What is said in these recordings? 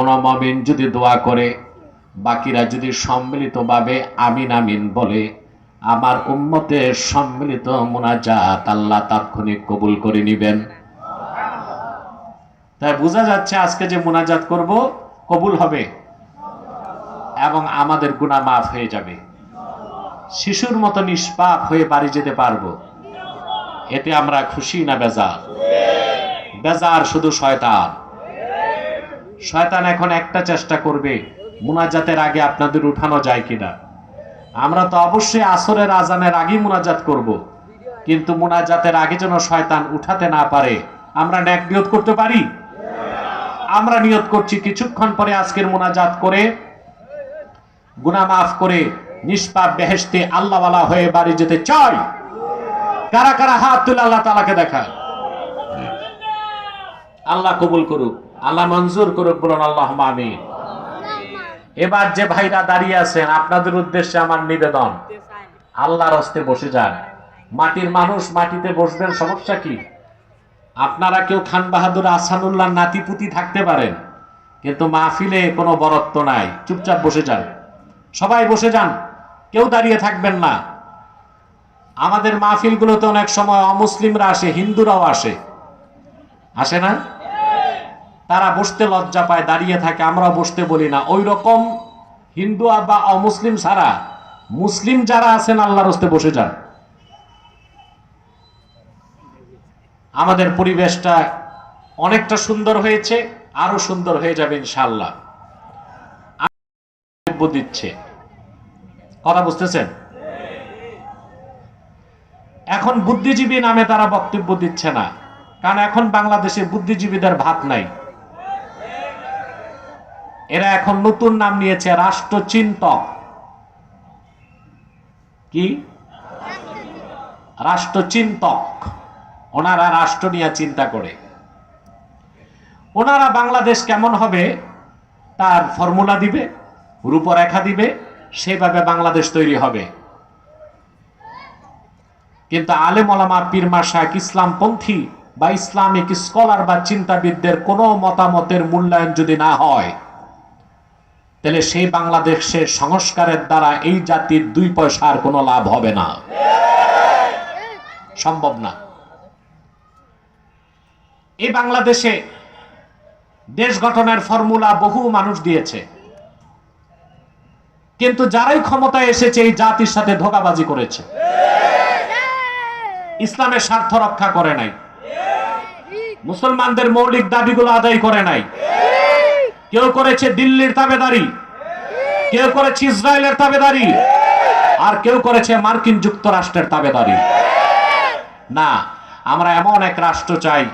কোনো মমিন যদি দোয়া করে, বাকিরা যদি সম্মিলিতভাবে আমিন আমিন বলে, আমার উম্মতের সম্মিলিত মোনাজাত আল্লাহ তাৎক্ষণিক কবুল করে নিবেন। তাই বোঝা যাচ্ছে আজকে যে মোনাজাত করব, কবুল হবে এবং আমাদের গুণা মাফ হয়ে যাবে। শিশুর মতো নিষ্পাপ হয়ে বাড়ি যেতে পারব, এতে আমরা খুশি না বেজার? বেজার শুধু শয়তান। শয়তান এখন একটা চেষ্টা করবে, মুনাজাতের আগে আপনাদের উঠানো যায় কিনা। আমরা তো অবশ্যই আসরের আজানের আগেই মুনাজাত করব। কিন্তু মুনাজাতের আগে যেন শয়তান উঠাতে না পারে, আমরা ন্যাক নিয়ত করতে পারি? আমরা নিয়ত করছি কিছুক্ষণ পরে আজকের মুনাজাত করে গুনা মাফ করে, নিষ্পাপ বেহেশতে আল্লাহওয়ালা হয়ে বাড়ি যেতে চাই। কারা কারা হাত তুলে আল্লাহ তালাকে দেখা আল্লাহ কবুল করুক আল্লাহ মঞ্জুর করুক বলুন আল্লাহ আমিন। এবার যে ভাইরা দাঁড়িয়ে আছেন আপনাদের উদ্দেশ্যে আমার নিবেদন। আল্লাহর হস্তে বসে যান। মাটির মানুষ মাটিতে বসবেন সমস্যা কি? আপনারা কেউ খান বাহাদুর আসানুল্লাহ নাতিপুতি থাকতে পারেন কিন্তু মাহফিলে কোনো বরত্ব নাই। চুপচাপ বসে যান। সবাই বসে যান। কেউ দাঁড়িয়ে থাকবেন না। আমাদের মাহফিলগুলোতে অনেক সময় অমুসলিমরা আসে হিন্দুরাও আসে। আসে না? তারা বসতে লজ্জা পায়, দাঁড়িয়ে থাকে, আমরা বসতে বলি না। ওই রকম হিন্দু বা অমুসলিম ছাড়া মুসলিম যারা আছেন, আল্লাহর হস্তে বসে যান। আমাদের পরিবেশটা অনেকটা সুন্দর হয়েছে, আরও সুন্দর হয়ে যাবে ইনশাল্লাহ দিচ্ছে। কথা বুঝতেছেন? এখন বুদ্ধিজীবী নামে তারা বক্তব্য দিচ্ছে না, কারণ এখন বাংলাদেশে বুদ্ধিজীবীদের ভাত নাই। এরা এখন নতুন নাম নিয়েছে, রাষ্ট্রচিন্তক। কি? রাষ্ট্রচিন্তক। ওনারা রাষ্ট্র নিয়ে চিন্তা করে। ওনারা বাংলাদেশ কেমন হবে? তার ফর্মুলা দিবে, রূপরেখা দিবে, সেভাবে বাংলাদেশ তৈরি হবে। কিন্তু আলেম ওলামা পীরমা শাহ ইসলামপন্থী বা ইসলামিক স্কলার বা চিন্তাবিদদের কোনো মতামতের মূল্যায়ন যদি না হয় তাহলে সেই বাংলাদেশের সংস্কারের দ্বারা এই জাতির দুই পয়সার কোনো লাভ হবে না। সম্ভব না। এই বাংলাদেশে দেশ গঠনের ফর্মুলা বহু মানুষ দিয়েছে। কিন্তু যারাই ক্ষমতায় এসেছে এই জাতির সাথে ধোকাবাজি করেছে। ইসলামের স্বার্থ রক্ষা করে নাই। মুসলমানদের মৌলিক দাবিগুলো আদায় করে নাই। কেউ করেছে দিল্লির তাবেদারি, কেউ করেছে ইসরায়েলের তাবেদারি, আর কেউ করেছে মার্কিন যুক্তরাষ্ট্রের তাবেদারি। না, আমরা এমন এক রাষ্ট্র চাই,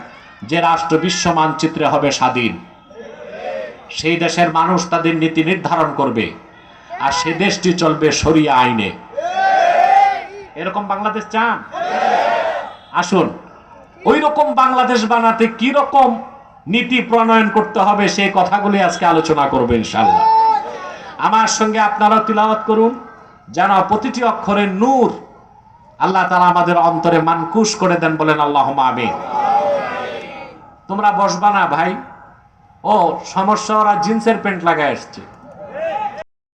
যে রাষ্ট্র বিশ্ব মানচিত্রে হবে স্বাধীন। সেই দেশের মানুষ তাদের নীতি নির্ধারণ করবে, আর সে দেশটি চলবে সরিয়া আইনে। এরকম বাংলাদেশ চান? আসুন ওই রকম বাংলাদেশ বানাতে কি রকম নীতি প্রণয়ন করতে হবে, সেই কথাগুলি আজকে আলোচনা করব ইনশাল্লাহ আমার সঙ্গে আপনারা তিলাওয়াত করুন। যেন প্রতিটি অক্ষরের নূর আল্লাহ তারা আমাদের অন্তরে মানকুশ করে দেন বলেন আল্লাহ আমি তোমরা বসবা না ভাই। ও, সমস্যা, ওরা জিন্সের প্যান্ট লাগায় আসছে।